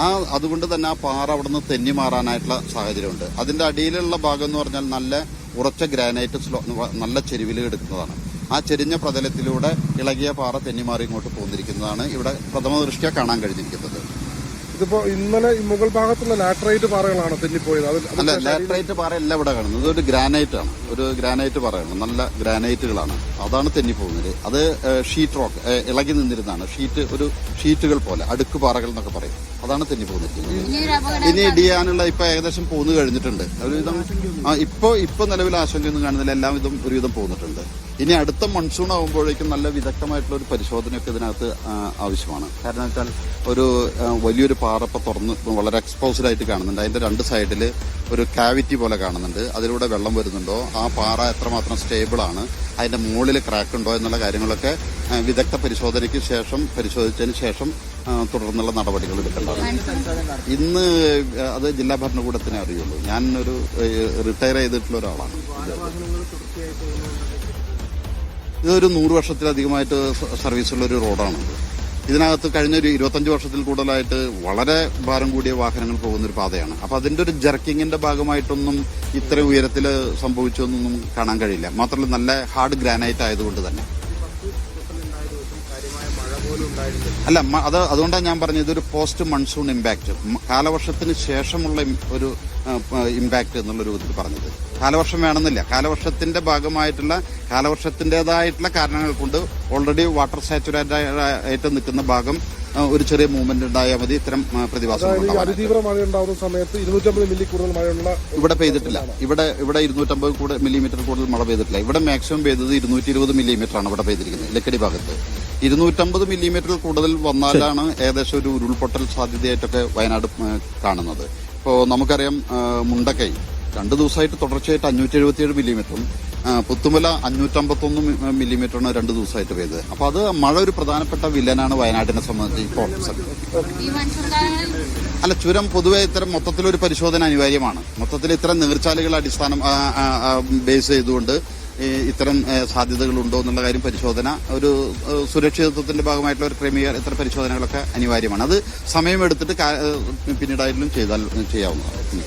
ആ അതുകൊണ്ട് തന്നെ ആ പാറ അവിടുന്ന് തെന്നി മാറാനായിട്ടുള്ള സാഹചര്യമുണ്ട്. അതിന്റെ അടിയിലുള്ള ഭാഗം എന്ന് പറഞ്ഞാൽ നല്ല ഉറച്ച ഗ്രാനൈറ്റ് നല്ല ചെരുവിൽ എടുക്കുന്നതാണ് ആ ചെരിഞ്ഞ പ്രതലത്തിലൂടെ ഇളകിയ പാറ തെന്നിമാറി ഇങ്ങോട്ട് പോന്നിരിക്കുന്നതാണ് ഇവിടെ പ്രഥമ ദൃഷ്ടിയ കാണാൻ കഴിഞ്ഞിരിക്കുന്നത്. ഇതിപ്പോ ഇന്നലെ മുകൾ ഭാഗത്തുള്ള ലാറ്ററൈറ്റ് പാറകളാണ് തെന്നിപ്പോയത്? അല്ല ലാറ്ററൈറ്റ് പാറ എല്ലാം ഇവിടെ കാണുന്നത്. ഇതൊരു ഗ്രാനൈറ്റ് ആണ്. ഒരു ഗ്രാനൈറ്റ് പാറയാണ്. നല്ല ഗ്രാനൈറ്റുകളാണ്. അതാണ് തെന്നിപ്പോകുന്നത്. അത് ഷീറ്റ് റോക്ക് ഇളകി നിന്നിരുന്നതാണ്. ഷീറ്റ് ഒരു ഷീറ്റുകൾ പോലെ അടുക്ക് പാറകൾ എന്നൊക്കെ പറയും. അതാണ് തെന്നിപ്പോകുന്നത്. ഇനി ഇടിയാനുള്ള ഇപ്പൊ ഏകദേശം പോന്നു കഴിഞ്ഞിട്ടുണ്ട്. ഒരുവിധം ഇപ്പോ ഇപ്പൊ ഇപ്പൊ നിലവിൽ ആശങ്കയൊന്നും കാണുന്നില്ല. എല്ലാം ഇതും ഒരുവിധം പോന്നിട്ടുണ്ട്. ഇനി അടുത്ത മൺസൂൺ ആകുമ്പോഴേക്കും നല്ല വിദഗ്ധമായിട്ടുള്ള ഒരു പരിശോധനയൊക്കെ ഇതിനകത്ത് ആവശ്യമാണ്. കാരണം വെച്ചാൽ ഒരു വലിയൊരു പാറപ്പ തുറന്ന് വളരെ എക്സ്പോസ്ഡ് ആയിട്ട് കാണുന്നുണ്ട്. അതിന്റെ രണ്ട് സൈഡിൽ ഒരു കാവിറ്റി പോലെ കാണുന്നുണ്ട്. അതിലൂടെ വെള്ളം വരുന്നുണ്ടോ? ആ പാറ എത്രമാത്രം സ്റ്റേബിൾ ആണ്? അതിന്റെ മുകളിൽ ക്രാക്ക് ഉണ്ടോ? എന്നുള്ള കാര്യങ്ങളൊക്കെ വിദഗ്ധ പരിശോധനയ്ക്ക് ശേഷം പരിശോധിച്ചതിന് ശേഷം തുടർന്നുള്ള നടപടികൾ എടുക്കേണ്ടതാണ്. ഇന്ന് അത് ജില്ലാ ഭരണകൂടത്തിനെ അറിയുള്ളൂ. ഞാൻ ഒരു റിട്ടയർ ചെയ്തിട്ടുള്ള ഒരാളാണ്. ഇതൊരു നൂറ് വർഷത്തിലധികമായിട്ട് സർവീസ് ഉള്ള ഒരു റോഡാണ് ഇതിനകത്ത് കഴിഞ്ഞ ഒരു ഇരുപത്തഞ്ച് വർഷത്തിൽ കൂടുതലായിട്ട് വളരെ ഭാരം കൂടിയ വാഹനങ്ങൾ പോകുന്ന ഒരു പാതയാണ്. അപ്പൊ അതിന്റെ ഒരു ജർക്കിങ്ങിന്റെ ഭാഗമായിട്ടൊന്നും ഇത്ര ഉയരത്തിൽ സംഭവിച്ചൊന്നും കാണാൻ കഴിയില്ല. മാത്രമല്ല നല്ല ഹാർഡ് ഗ്രാനൈറ്റ് ആയതുകൊണ്ട് തന്നെ. അല്ല അത് അതുകൊണ്ടാണ് ഞാൻ പറഞ്ഞത് ഇതൊരു പോസ്റ്റ് മൺസൂൺ ഇമ്പാക്ട് കാലവർഷത്തിന് ശേഷമുള്ള ഒരു ഇമ്പാക്ട് എന്നുള്ള രൂപത്തിൽ പറഞ്ഞത്. കാലവർഷം വേണമെന്നില്ല. കാലവർഷത്തിന്റെ ഭാഗമായിട്ടുള്ള കാലവർഷത്തിന്റേതായിട്ടുള്ള കാരണങ്ങൾ കൊണ്ട് ഓൾറെഡി വാട്ടർ സാച്ചുറേറ്റഡ് ആയിട്ട് നിൽക്കുന്ന ഭാഗം ഒരു ചെറിയ മൂവ്മെന്റ് ഉണ്ടായാൽ മതി. ഇത്തരം പ്രതിഭാസം പ്രതിഭാസങ്ങൾ അതായത് ഈ അതിതീവ്ര മഴ ഉണ്ടാവുന്ന സമയത്ത് ഇരുന്നൂറ്റമ്പത് മില്ലി കൂടുതൽ മഴയുള്ള ഇവിടെ പെയ്തിട്ടില്ല. ഇവിടെ ഇവിടെ ഇരുന്നൂറ്റമ്പത് കൂടുതൽ മില്ലിമീറ്റർ കൂടുതൽ മഴ പെയ്തിട്ടില്ല. ഇവിടെ മാക്സിമം പെയ്തത് ഇരുന്നൂറ്റി ഇരുപത് മില്ലിമീറ്റർ ആണ് ഇവിടെ പെയ്തിരിക്കുന്നത്. ലക്കടി ഭാഗത്ത്. ഇരുന്നൂറ്റമ്പത് മില്ലിമീറ്റർ കൂടുതൽ വന്നാലാണ് ഏകദേശം ഒരു ഉരുൾപൊട്ടൽ സാധ്യതയായിട്ടൊക്കെ വയനാട് കാണുന്നത്. ഇപ്പോൾ നമുക്കറിയാം മുണ്ടക്കൈ. രണ്ടു ദിവസമായിട്ട് തുടർച്ചയായിട്ട് അഞ്ഞൂറ്റി എഴുപത്തിയേഴ് മില്ലിമീറ്ററും പുത്തുമല അഞ്ഞൂറ്റമ്പത്തൊന്ന് മില്ലിമീറ്ററാണ് രണ്ട് ദിവസമായിട്ട് പെയ്തത് അപ്പൊ അത് മഴ ഒരു പ്രധാനപ്പെട്ട വില്ലനാണ് വയനാട്ടിനെ സംബന്ധിച്ച് ഇപ്പോൾ അല്ല ചുരം പൊതുവെ ഇത്തരം മൊത്തത്തിലൊരു പരിശോധന അനിവാര്യമാണ്. മൊത്തത്തിൽ ഇത്തരം നീർച്ചാലുകൾ അടിസ്ഥാനം ബേസ് ചെയ്തുകൊണ്ട് ഇത്തരം സാധ്യതകളുണ്ടോ എന്നുള്ള കാര്യം പരിശോധന ഒരു സുരക്ഷിതത്വത്തിന്റെ ഭാഗമായിട്ടുള്ള ഒരു ക്രമീകരണം ഇത്തരം പരിശോധനകളൊക്കെ അനിവാര്യമാണ്. അത് സമയമെടുത്തിട്ട് പിന്നീടായാലും ചെയ്താൽ ചെയ്യാവുന്നതാണ്.